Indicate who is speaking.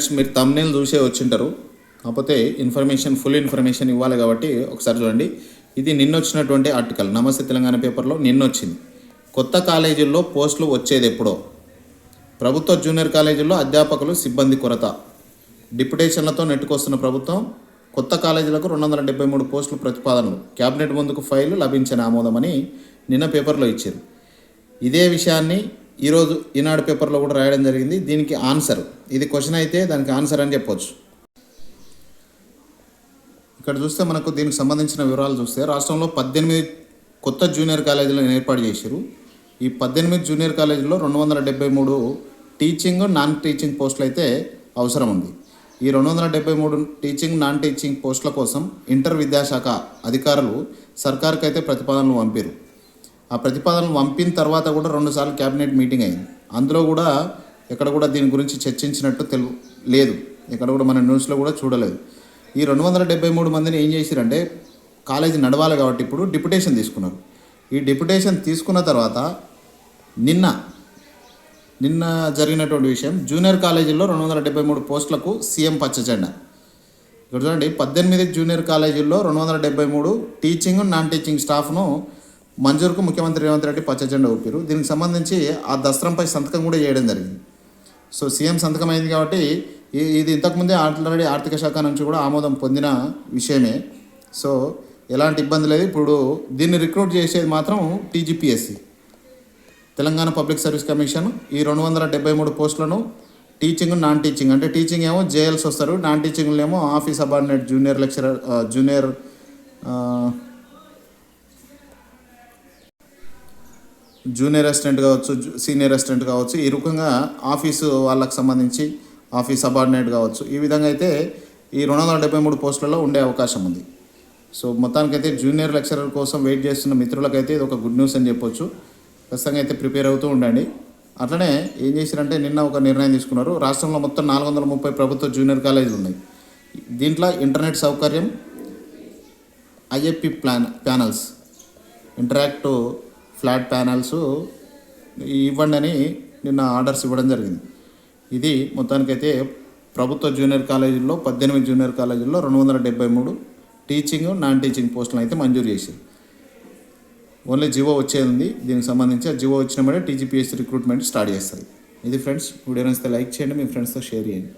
Speaker 1: Friends మీరు thumbnail చూసే వచ్చింటారు. కాకపోతే ఇన్ఫర్మేషన్ ఫుల్ ఇన్ఫర్మేషన్ ఇవ్వాలి కాబట్టి ఒకసారి చూడండి. ఇది నిన్న వచ్చినటువంటి ఆర్టికల్ నమస్తే తెలంగాణ పేపర్లో నిన్న వచ్చింది కొత్త కాలేజీల్లో పోస్టులు వచ్చేది ఎప్పుడో? ప్రభుత్వ జూనియర్ కాలేజీల్లో అధ్యాపకులు సిబ్బంది కొరత. డిప్యుటేషన్లతో నెట్టుకొస్తున్న ప్రభుత్వం కొత్త కాలేజీలకు రెండు వందల డెబ్బై మూడు పోస్టులు ప్రతిపాదనలు. కేబినెట్ ముందుకు ఫైల్ లభించిన ఆమోదమని నిన్న పేపర్లో ఇచ్చారు. ఇదే విషయాన్ని ఈరోజు ఈనాడు పేపర్లో కూడా రాయడం జరిగింది. దీనికి ఆన్సర్. ఇది క్వశ్చన్ అయితే దానికి ఆన్సర్ అని చెప్పొచ్చు. ఇక్కడ చూస్తే మనకు దీనికి సంబంధించిన వివరాలు చూస్తే రాష్ట్రంలో పద్దెనిమిది కొత్త జూనియర్ కాలేజీలను ఏర్పాటు చేశారు ఈ పద్దెనిమిది జూనియర్ కాలేజీలో రెండు వందల డెబ్బై మూడు టీచింగ్ నాన్ టీచింగ్ పోస్టులు అయితే అవసరం ఉంది. ఈ రెండు వందల డెబ్బై మూడు టీచింగ్ నాన్ టీచింగ్ పోస్టుల కోసం ఇంటర్ విద్యాశాఖ అధికారులు సర్కార్కైతే అయితే ప్రతిపాదనలు పంపారు ఆ ప్రతిపాదనలు పంపిన తర్వాత కూడా రెండుసార్లు క్యాబినెట్ మీటింగ్ అయింది. అందులో కూడా ఎక్కడ కూడా దీని గురించి చర్చించినట్టు తెలు లేదు. ఎక్కడ కూడా మన న్యూస్లో కూడా చూడలేదు. ఈ రెండు వందల డెబ్బై మూడు మందిని ఏం చేసిరంటే కాలేజీ నడవాలి కాబట్టి ఇప్పుడు డిప్యుటేషన్ తీసుకున్నారు. ఈ డిప్యుటేషన్ తీసుకున్న తర్వాత నిన్న నిన్న జరిగినటువంటి విషయం జూనియర్ కాలేజీల్లో రెండు వందల డెబ్బై మూడు పోస్టులకు సీఎం పచ్చజెండా ఇక్కడ చూడండి పద్దెనిమిది జూనియర్ కాలేజీల్లో రెండు వందల డెబ్బై మూడు టీచింగ్ నాన్ టీచింగ్ స్టాఫ్ను మంజూరుకు ముఖ్యమంత్రి రేవంత్ రెడ్డి పచ్చజెండా ఊపారు. దీనికి సంబంధించి ఆ దస్త్రంపై సంతకం కూడా చేయడం జరిగింది. సో సీఎం సంతకం అయింది కాబట్టి ఇది ఇంతకుముందే ఆల్రెడీ ఆర్థిక శాఖ నుంచి కూడా ఆమోదం పొందిన విషయమే. సో ఎలాంటి ఇబ్బంది లేదు. ఇప్పుడు దీన్ని రిక్రూట్ చేసేది మాత్రం TGPSC. Telangana public service commission ఈ రెండు వందల డెబ్బై మూడు పోస్టులను టీచింగ్ నాన్ టీచింగ్ అంటే టీచింగ్ ఏమో జేఎల్స్ వస్తారు. నాన్ టీచింగ్లో ఏమో office subordinate junior lecturer junior junior assistant కావచ్చు సీనియర్ అసిస్టెంట్ కావచ్చు ఈ రకంగా ఆఫీసు వాళ్ళకి సంబంధించి ఆఫీస్ సబార్డినేట్ కావచ్చు. ఈ విధంగా అయితే ఈ రెండు వందల డెబ్బై మూడు పోస్టులలో ఉండే అవకాశం ఉంది. సో మొత్తానికైతే జూనియర్ లెక్చరర్ కోసం వెయిట్ చేస్తున్న మిత్రులకైతే ఇది ఒక గుడ్ న్యూస్ అని చెప్పొచ్చు. ఖచ్చితంగా అయితే ప్రిపేర్ అవుతూ ఉండండి. అట్లనే ఏం చేశారంటే నిన్న ఒక నిర్ణయం తీసుకున్నారు. రాష్ట్రంలో మొత్తం నాలుగు వందల ముప్పై ప్రభుత్వ జూనియర్ కాలేజీలు ఉన్నాయి. దీంట్లో ఇంటర్నెట్ సౌకర్యం IFP plan panels interactive flat panels ఇవ్వండి అని నిన్న ఆర్డర్స్ ఇవ్వడం జరిగింది. ఇది మొత్తానికైతే ప్రభుత్వ జూనియర్ కాలేజీల్లో పద్దెనిమిది జూనియర్ కాలేజీల్లో రెండు వందల డెబ్బై మూడు టీచింగ్ నాన్ టీచింగ్ పోస్టులను అయితే మంజూరు చేశారు. ఓన్లీ జివో వచ్చేది ఉంది. దీనికి సంబంధించి ఆ జివో వచ్చిన టీజీపీఎస్సీ రిక్రూట్మెంట్ స్టార్ట్ చేస్తుంది ఇది ఫ్రెండ్స్ వీడియో నచ్చితే లైక్ చేయండి మీ ఫ్రెండ్స్తో షేర్ చేయండి.